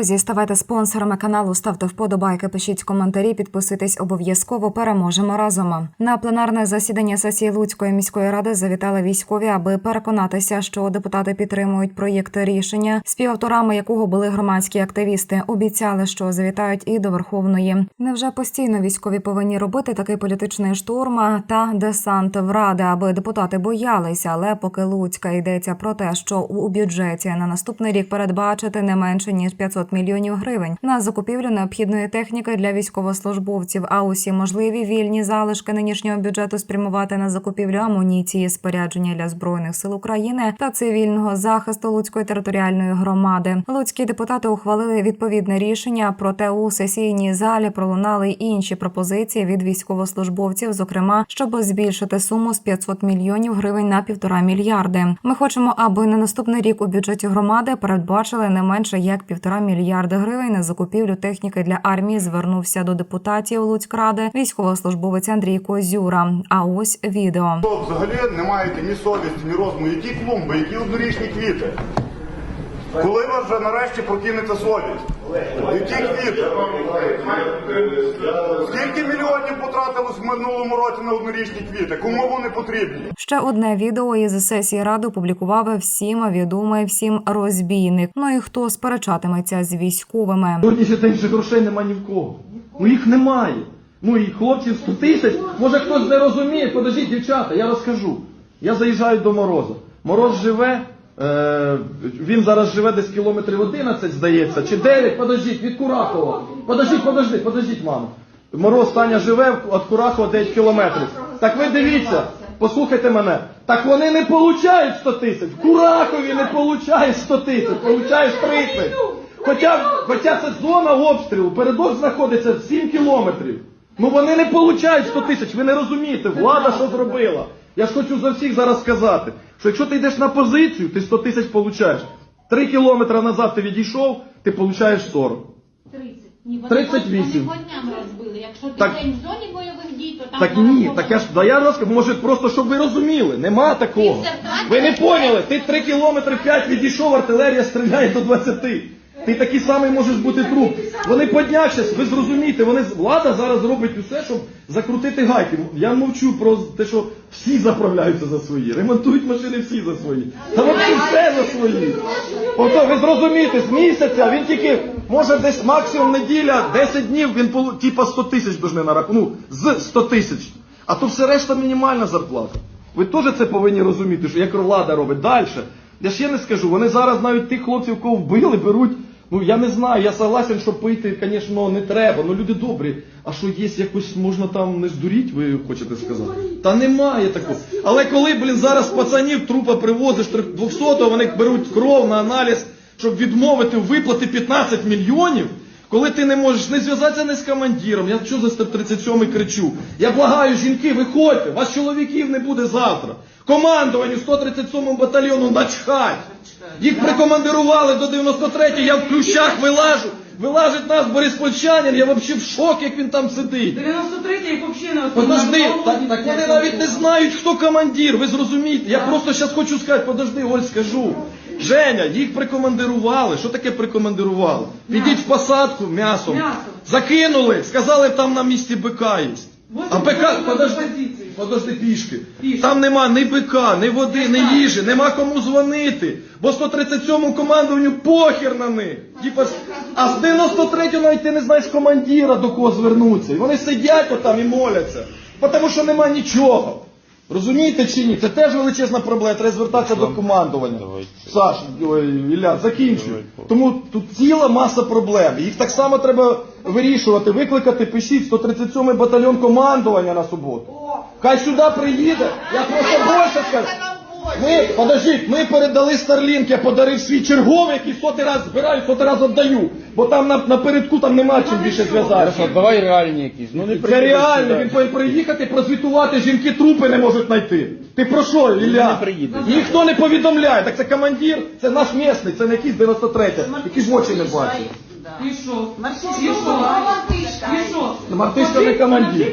Друзі, ставайте спонсорами каналу, ставте вподобайки, пишіть коментарі, підписуйтесь обов'язково. Переможемо разом. На пленарне засідання сесії Луцької міської ради завітали військові, аби переконатися, що депутати підтримують проєкт рішення, співавторами якого були громадські активісти. Обіцяли, що завітають і до Верховної. Невже постійно військові повинні робити такий політичний штурм та десант в ради, аби депутати боялися? Але поки Луцька йдеться про те, що у бюджеті на наступний рік передбачити не менше ніж 500 мільйонів гривень на закупівлю необхідної техніки для військовослужбовців. А усі можливі вільні залишки нинішнього бюджету спрямувати на закупівлю амуніції, спорядження для збройних сил України та цивільного захисту Луцької територіальної громади. Луцькі депутати ухвалили відповідне рішення. Проте у сесійній залі пролунали інші пропозиції від військовослужбовців, зокрема, щоб збільшити суму з 500 мільйонів гривень на півтора мільярди. Ми хочемо, аби на наступний рік у бюджеті громади передбачили не менше як півтора мільярди гривень на закупівлю техніки для армії. Звернувся до депутатів Луцькради військовослужбовець Андрій Козюра. А ось відео. Взагалі не маєте ні совісті, ні розуму. Які клумби, які однорічні квіти? Коли вас вже нарешті прокинеться совість? Які квіти? Скільки мільйонів потратилось в минулому році на однорічні квіти? Кому вони потрібні? Ще одне відео із сесії ради опублікував всім відомий всім розбійник. Ну і хто сперечатиметься з військовими. Сьогодні день же грошей нема ні в кого. Ну їх немає. Ну і хлопців 100 тисяч. Може хтось не розуміє, подождіть, дівчата, я розкажу. Я заїжджаю до Мороза. Мороз живе, е, він зараз живе десь кілометрів 11, здається, чи 9, подождіть, від Курахова. Подождіть, подождіть, подождіть, мамо. Мороз Таня живе від Курахова 9 кілометрів. Так ви дивіться, послухайте мене. Так вони не получають 100 тисяч. В Курахові не получають 100 тисяч, получають 30. Хоча, хоча це зона обстрілу, передок знаходиться 7 кілометрів. Ну вони не получають 100 тисяч, ви не розумієте, влада що зробила. Я ж хочу за всіх зараз сказати, що якщо ти йдеш на позицію, ти 100 тисяч получаєш. Три кілометри назад ти відійшов, ти получаєш 40. 30. Ні, вони 38. По дням розбили. Якщо ти Так- день в зоні бойових дій, то там Так ні, так я ж да я розкажу, може просто щоб ви розуміли, нема такого. Ви не поняли, ти 3 кілометри 5 відійшов, артилерія стріляє до 20. Ти такий самий можеш бути труп. Вони по днях щас, ви зрозумієте, вони влада зараз робить усе, щоб закрутити гайки. Я мовчу про те, що всі заправляються за свої, ремонтують машини всі за свої. Та вони все за свої. Ото ви зрозумієте, з місяця він тільки може десь максимум неділя, 10 днів він типа 100 тисяч должны нарахувати. Ну, з 100 тисяч. А то все решта мінімальна зарплата. Ви теж це повинні розуміти, що як влада робить далі. Я ще не скажу, вони зараз навіть тих хлопців, кого вбили, беруть. Ну я не знаю, я согласен, що пити, звісно, не треба. Ну люди добрі. А що є якось можна там не здуріть, ви хочете сказати? Та немає такого. Але коли, блін, зараз пацанів трупа привозиш 200-го, вони беруть кров на аналіз, щоб відмовити виплати 15 мільйонів. Коли ти не можеш не зв'язатися не з командиром, я що за 137 кричу? Я благаю, жінки, виходьте, вас чоловіків не буде завтра. Командуванню 137 батальйону начхать. Їх прикомандирували до 93 я в плющах вилажу. Вилажить нас Бориспольчанин, я взагалі в шокі, як він там сидить. 93 їх взагалі не Подожди, так, так вони навіть не знають, хто командир, ви зрозумієте. Я просто зараз хочу сказати, подожди, Оль, скажу. Женя, їх прикомандирували. Що таке прикомандирували? Підіть в посадку м'ясом. Закинули, сказали, там на місці бика є. А позицій. подожди, подожди пішки. Пішки. Там нема ні бика, ні води, ні їжі, нема кому дзвонити. Бо 137-му командуванню похер на них. Типа, а з 93-го навіть ти не знаєш командира, до кого звернутися. І вони сидять отам і моляться. Тому що нема нічого. Розумієте чи ні? Це теж величезна проблема, треба звертатися до командування. Саш, ой, Ілля, закінчуй. Тому тут ціла маса проблем. Їх так само треба вирішувати, викликати, пишіть 137-й батальйон командування на суботу. Хай сюди приїде. Я просто більше скажу. Ми, подождіть, ми передали Старлінк, я подарив свій черговий, який сотий раз збираю, сотий раз віддаю. Бо там на, напередку там нема чим більше зв'язати. Хорошо, давай реальні якісь. Ну не Це реально, сюди. він повинен приїхати, прозвітувати, жінки трупи не можуть знайти. Ти про що, Ілля? Не приїде. Ніхто не повідомляє. Так це командир, це наш місний, це не якийсь 93 який в очі не бачить. І що? І що? Мартишка. І що? Мартишка не командир.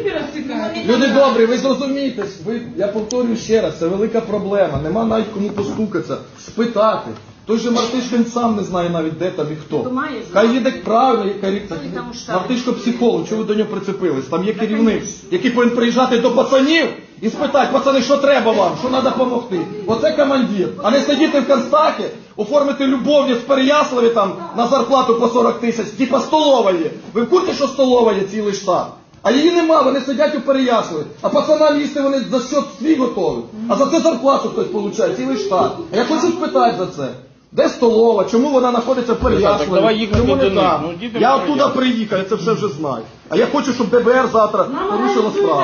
Люди добрі, ви зрозумієте, ви, я повторюю ще раз, це велика проблема. Нема навіть кому постукатися, спитати. Той же Мартишко він сам не знає навіть, де там і хто. То. Хай їде правильно, є керівник. Хто там у штабі? Мартишко психолог, чого ви до нього прицепились? Там є керівник, який повинен приїжджати до пацанів і спитати, пацани, що треба вам, що треба допомогти. Оце командир. А не сидіти в Констакі, оформити любовність в Переяславі там на зарплату по 40 тисяч, типа столова є. Ви в курсі, що столова є цілий штат? А її нема, вони сидять у Переяславі. А пацанам їсти вони за що свій готові. А за це зарплату хтось получає, цілий штат. А я хочу спитати за це. Де столова? Чому вона знаходиться в Переяславі? Давай Чому не там? Ну, я оттуда приїхав, я це все вже знаю. А я хочу, щоб ДБР завтра порушило справу.